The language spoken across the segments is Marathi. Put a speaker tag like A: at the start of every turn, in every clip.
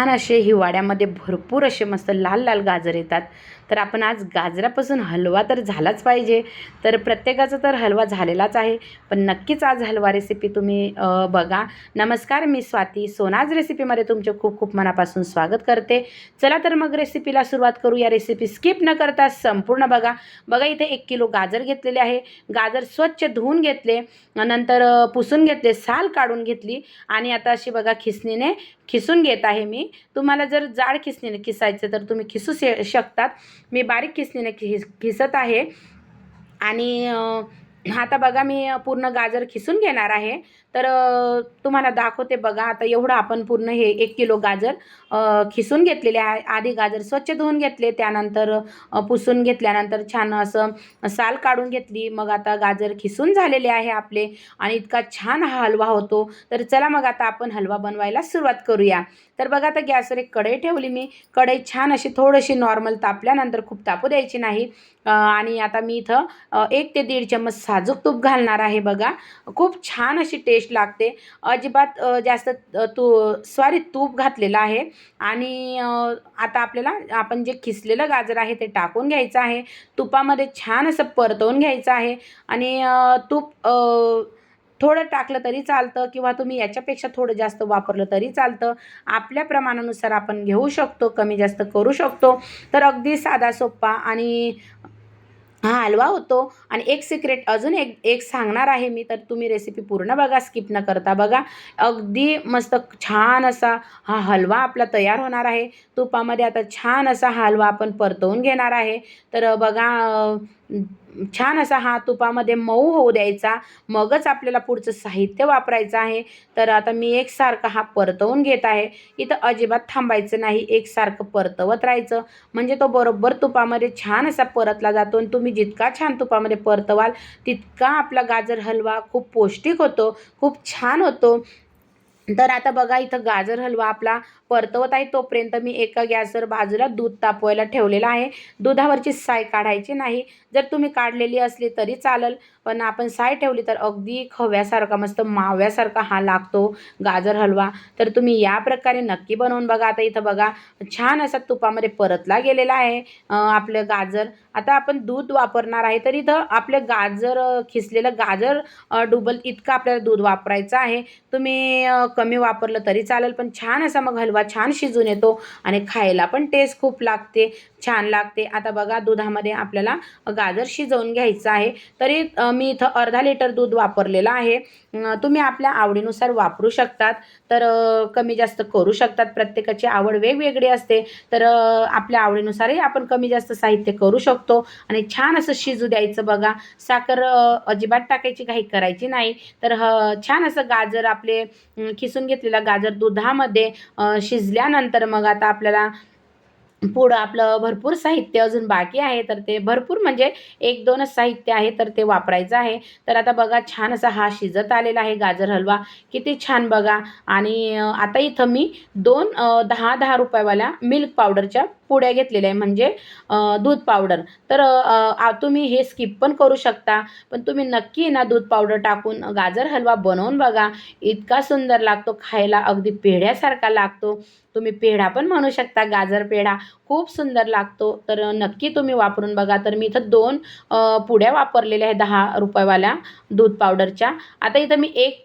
A: छान असे हिवाळ्यामध्ये भरपूर असे मस्त लाल लाल गाजर येतात. तर आपण आज गाजरापासून हलवा तर झालाच पाहिजे. तर प्रत्येकाचा तर हलवा झालेलाच आहे. पण नक्कीच आज हलवा रेसिपी तुम्ही बघा. नमस्कार मी स्वाती. सोनाज रेसिपीमध्ये तुमचे खूप खूप मनापासून स्वागत करते. चला तर मग रेसिपीला सुरुवात करू. या रेसिपी स्किप न करता संपूर्ण बघा. बघा इथे एक किलो गाजर घेतलेले आहे. गाजर स्वच्छ धुवून घेतले. नंतर पुसून घेतले. साल काढून घेतली. आणि आता अशी बघा खिसणीने खिसून घेत आहे मी. तुम्हाला जर जाड खिसणीने खिसायचं तर तुम्ही खिसू शकतात. मी बारीक खिसणीने खिस खिसत आहे. आणि आता बघा मी पूर्ण गाजर खिसून घेणार आहे. तर तुम्हाला दाखवते बघा आता एवढं आपण पूर्ण हे एक किलो गाजर खिसून घेतलेले आहे आधी गाजर स्वच्छ धुवून घेतले त्यानंतर पुसून घेतल्यानंतर छान असं साल काढून घेतली मग आता गाजर खिसून झालेले आहे आपले आणि इतका छान हा हलवा होतो. तर चला मग आता आपण हलवा बनवायला सुरुवात करूया. तर बघा आता गॅसवर एक कढई ठेवली मी. कढई छान अशी थोडीशी नॉर्मल तापल्यानंतर खूप तापू द्यायची नाही. आणि आता मी इथं एक ते दीड चम्मच साजूक तूप घालणार आहे बघा. खूप छान अशी टेस्ट लागते. अजिबात जास्त तू सॉरी तूप घातलेलं आहे. आणि आता आपल्याला आपण जे खिसलेलं गाजर आहे ते टाकून घ्यायचं आहे. तुपामध्ये छान असं परतवून घ्यायचं आहे. आणि तूप थोडं टाकलं तरी चालतं किंवा तुम्ही याच्यापेक्षा थोडं जास्त वापरलं तरी चालतं. आपल्या प्रमाणानुसार आपण घेऊ शकतो कमी जास्त करू शकतो. तर अगदी साधा सोप्पा आणि हा हलवा होतो. आणि एक सिक्रेट अजून एक एक सांगणार आहे मी तर तुम्ही रेसिपी पूर्ण बघा स्किप न करता बघा. अगदी मस्त छान असा हा हलवा आपला तयार होणार आहे. तुपामध्ये आता छान असा हलवा आपण परतवून घेणार आहे. तर बघा छान असा हा तुपामध्ये मऊ होऊ द्यायचा. मगच आपल्याला पुढचं साहित्य वापरायचं आहे. तर आता मी एकसारखा हा परतवून घेत आहे. इथं अजिबात थांबायचं नाही. एकसारखं परतवत राहायचं. म्हणजे तो बरोबर तुपामध्ये छान असा परतला जातो आणि तुम्ही जितका छान तुपामध्ये परतवाल तितका आपला गाजर हलवा खूप पौष्टिक होतो. खूप छान होतो. तर आता बघा इथं गाजर हलवा आपला परतवत आहे तोपर्यंत मी एका गॅसवर बाजूला दूध तापवायला ठेवलेलं आहे. दुधावरची साय काढायची नाही. जर तुम्ही काढलेली असली तरी चालेल पण आपण साय ठेवली तर अगदी खव्यासारखा मस्त माव्यासारखा हा लागतो गाजर हलवा. तर तुम्ही या प्रकारे नक्की बनवून बघा. आता इथं बघा छान असा तुपामध्ये परतला गेलेला आहे आपलं गाजर. आता आपण दूध वापरणार आहे तर इथं आपलं गाजर खिसलेलं गाजर डुबल इतकं आपल्याला दूध वापरायचं आहे. तुम्ही कमी वापरलं तरी चालेल पण छान असा मग हलवा छान शिजून येतो आणि खायला पण टेस्ट खूप लागते छान लागते. आता बघा दुधामध्ये आपल्याला गाजर शिजवून घ्यायचं आहे. तरी मी इथं अर्धा लिटर दूध वापरलेलं आहे. तुम्ही आपल्या आवडीनुसार वापरू शकतात. तर कमी जास्त करू शकतात. प्रत्येकाची आवड वेगवेगळी असते. तर आपल्या आवडीनुसारही आपण कमी जास्त साहित्य करू शकतो. आणि छान असं शिजू द्यायचं बघा. साखर अजिबात टाकायची काही करायची नाही. तर ह छान असं गाजर आपले खिसून घेतलेलं गाजर दुधामध्ये शिजल्यानंतर मग आता आपल्याला पुढं आपलं भरपूर साहित्य अजून बाकी आहे तर ते भरपूर म्हणजे एक दोनच साहित्य आहे तर ते वापरायचं आहे. तर आता बघा छान असा हा शिजत आलेला आहे गाजर हलवा. किती छान बघा. आणि आता इथं मी दोन दहा दहा रुपयावाल्या मिल्क पावडरच्या पुड्या घेतलेल्या आहे म्हणजे दूध पावडर. तर तुम्ही हे स्किप पण करू शकता. पण तुम्ही नक्की ना दूध पावडर टाकून गाजर हलवा बनवून बघा. इतका सुंदर लागतो खायला अगदी पेढ्यासारखा लागतो. तुम्ही पेढा पण म्हणू शकता गाजर पेढा खूप सुंदर लागतो. तर नक्की तुम्ही वापरून बघा. तर मी इथं दोन पुड्या वापरलेल्या आहेत दहा रुपयावाल्या दूध पावडरच्या. आता इथं मी एक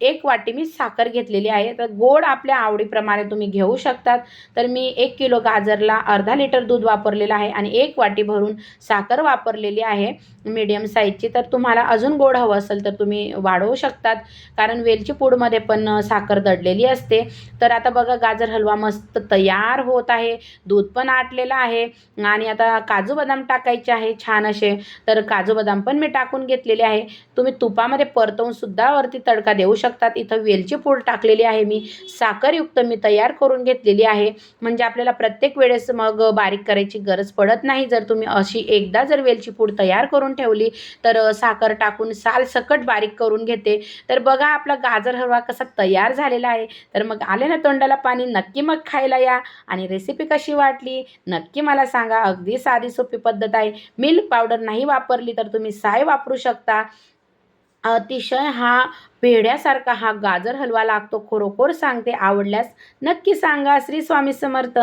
A: एक वाटी मी साखर घेतलेली आहे. तर गोड आपल्या आवडीप्रमाणे तुम्ही घेऊ शकतात. तर मी एक किलो गाजरला अर्धा लिटर दूध वापरलेलं आहे आणि एक वाटी भरून साखर वापरलेली आहे मीडियम साईजची तर तुम्हाला अजून गोड हवं असेल तर तुम्ही वाढवू शकतात. कारण वेलची पूडमध्ये पण साखर दडलेली असते. तर आता बघा गाजर हलवा मस्त तयार होत आहे. दूध पण आटलेलं आहे. आणि आता काजू बदाम टाकायचे आहे छान असे. तर काजू बदाम पण मी टाकून घेतलेले आहे. तुम्ही तुपामध्ये परतवून सुद्धा वरती तडका देऊ शकता. शकतात. इथं वेलची पूड टाकलेली आहे मी. साखरयुक्त मी तयार करून घेतलेली आहे. म्हणजे आपल्याला प्रत्येक वेळेस मग बारीक करायची गरज पडत नाही. जर तुम्ही अशी एकदा जर वेलची पूड तयार करून ठेवली तर साखर टाकून साल सकट बारीक करून घेते. तर बघा आपला गाजर हलवा कसा तयार झालेला आहे. तर मग आले ना तोंडाला पाणी नक्की मग खायला या. आणि रेसिपी कशी वाटली? नक्की मला सांगा. अगदी साधी सोपी पद्धत आहे. मिल्क पावडर नाही वापरली तर तुम्ही साय वापरू शकता. अतिशय हा पेढ्यासारखा हा गाजर हलवा लागतो. खरोखर सांगते आवडल्यास नक्की सांगा. श्री स्वामी समर्थ.